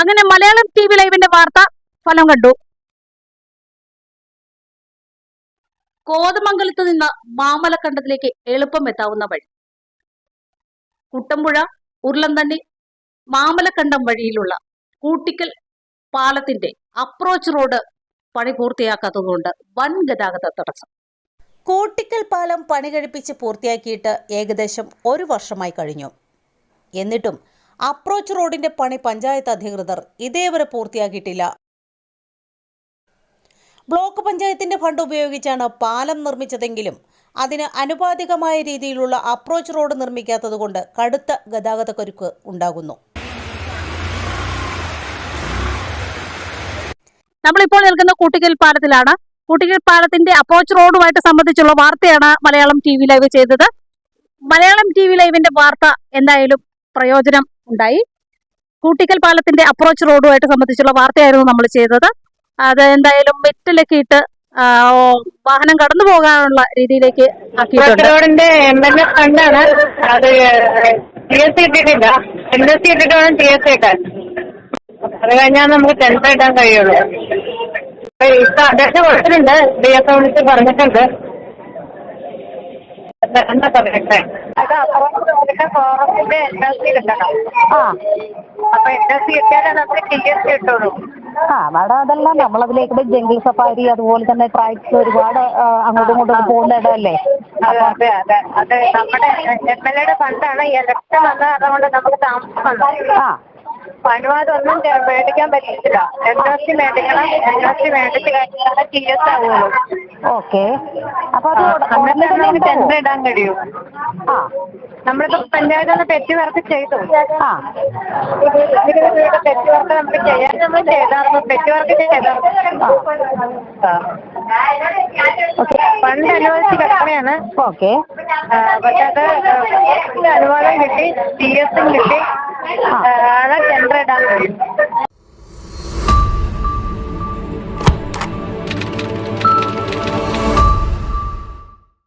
അങ്ങനെ Malayalam T V ലൈവിന്റെ വാർത്ത ഫലം കണ്ടു. കോതമംഗലത്ത് നിന്ന് മാമലക്കണ്ടത്തിലേക്ക് എളുപ്പം എത്താവുന്ന വഴി. കുട്ടമ്പുഴ ഉരുളന്തണ്ണി മാമലക്കണ്ടം വഴിയിലുള്ള കൂട്ടിക്കൽ പാലത്തിന്റെ അപ്രോച്ച് റോഡ് പണി പൂർത്തിയാക്കാത്തതുകൊണ്ട് വൻ ഗതാഗത തടസ്സം. കൂട്ടിക്കൽ പാലം പണി കഴിപ്പിച്ച് പൂർത്തിയാക്കിയിട്ട് ഏകദേശം ഒരു വർഷമായി കഴിഞ്ഞു. എന്നിട്ടും അപ്രോച്ച് റോഡിന്റെ പണി പഞ്ചായത്ത് അധികൃതർ ഇതേവരെ പൂർത്തിയാക്കിയിട്ടില്ല. ബ്ലോക്ക് പഞ്ചായത്തിന്റെ ഫണ്ട് ഉപയോഗിച്ചാണ് പാലം നിർമ്മിച്ചതെങ്കിലും അതിന് അനുപാതികമായ രീതിയിലുള്ള അപ്രോച്ച് റോഡ് നിർമ്മിക്കാത്തതുകൊണ്ട് കടുത്ത ഗതാഗതക്കുരുക്ക് ഉണ്ടാകുന്നു. നമ്മളിപ്പോൾ നിൽക്കുന്ന കൂട്ടിക്കൽ പാലത്തിലാണ്. കൂട്ടിക്കൽ പാലത്തിന്റെ അപ്രോച്ച് റോഡുമായിട്ട് സംബന്ധിച്ചുള്ള വാർത്തയാണ് മലയാളം ടി ലൈവ് ചെയ്തത്. മലയാളം ടി ലൈവിന്റെ വാർത്ത എന്തായാലും പ്രയോജനം ഉണ്ടായി. കൂട്ടിക്കൽ പാലത്തിന്റെ അപ്രോച്ച് റോഡുമായിട്ട് സംബന്ധിച്ചുള്ള വാർത്തയായിരുന്നു നമ്മൾ ചെയ്തത്. അത് എന്തായാലും മെറ്റിലൊക്കെ ഇട്ട് വാഹനം കടന്നു പോകാനുള്ള രീതിയിലേക്ക് റോഡിന്റെ ഫണ്ടാണ് നമുക്ക് കഴിയുള്ളൂ. ഇപ്പൊ അപേക്ഷ കൊടുത്തിട്ടുണ്ട്. ഡി എസ് വിളിച്ച് പറഞ്ഞിട്ടുണ്ട്. എന്താ പറയട്ടെ അത് അപ്പുറത്തെ ഫോറസ്റ്റിന്റെ എൻ എസ് സി കിട്ടണം ആ അപ്പൊ എൻ എസ് സി കിട്ടിയാലേ നമുക്ക് ടി എസ് കിട്ടുള്ളൂ ആ അവിടെ അതെല്ലാം നമ്മളതിലേക്ക് ജംഗിൾ സഫാരി അതുപോലെ തന്നെ ട്രൈബ്സ് ഒരുപാട് അങ്ങോട്ടും ഇങ്ങോട്ടും പോകുന്ന ഇടമല്ലേ? അതെ അതെ അതെ. അത് നമ്മുടെ എം എൽ എയുടെ ഫണ്ടാണ്. ഇലക്ഷൻ വന്ന കാരണം നമുക്ക് താമസം വന്നു ആ. അപ്പൊ അനുവാദം ഒന്നും മേടിക്കാൻ പറ്റില്ല. എൻ എസ് സി മേടിക്കണം എൻ എസ് സി മേടിച്ച് കഴിഞ്ഞാൽ ടി എസ് ആവുള്ളൂ. ഓക്കെ. അപ്പൊ അത് ഉട- ഉടനെ നമുക്ക് ടെൻഡർ ഇടാൻ കഴിയും? ആ. നമ്മളിപ്പോ പഞ്ചായത്ത് നിന്ന് പെറ്റി വർക്ക് ചെയ്തു. ആ. പെറ്റി വർക്ക് നമുക്ക് ചെയ്യാൻ നമ്മൾ ചെയ്തായിരുന്നു. പെറ്റി വർക്ക് ചെയ്തായിരുന്നു. ഫണ്ട് അനുവദിച്ച് കിടക്കണയാണ് ഓക്കെ. പക്ഷെ അത് അനുവാദം കിട്ടി. ടി എസും കിട്ടി. ആണ് ടെൻഡർ ഇടാൻ കഴിയും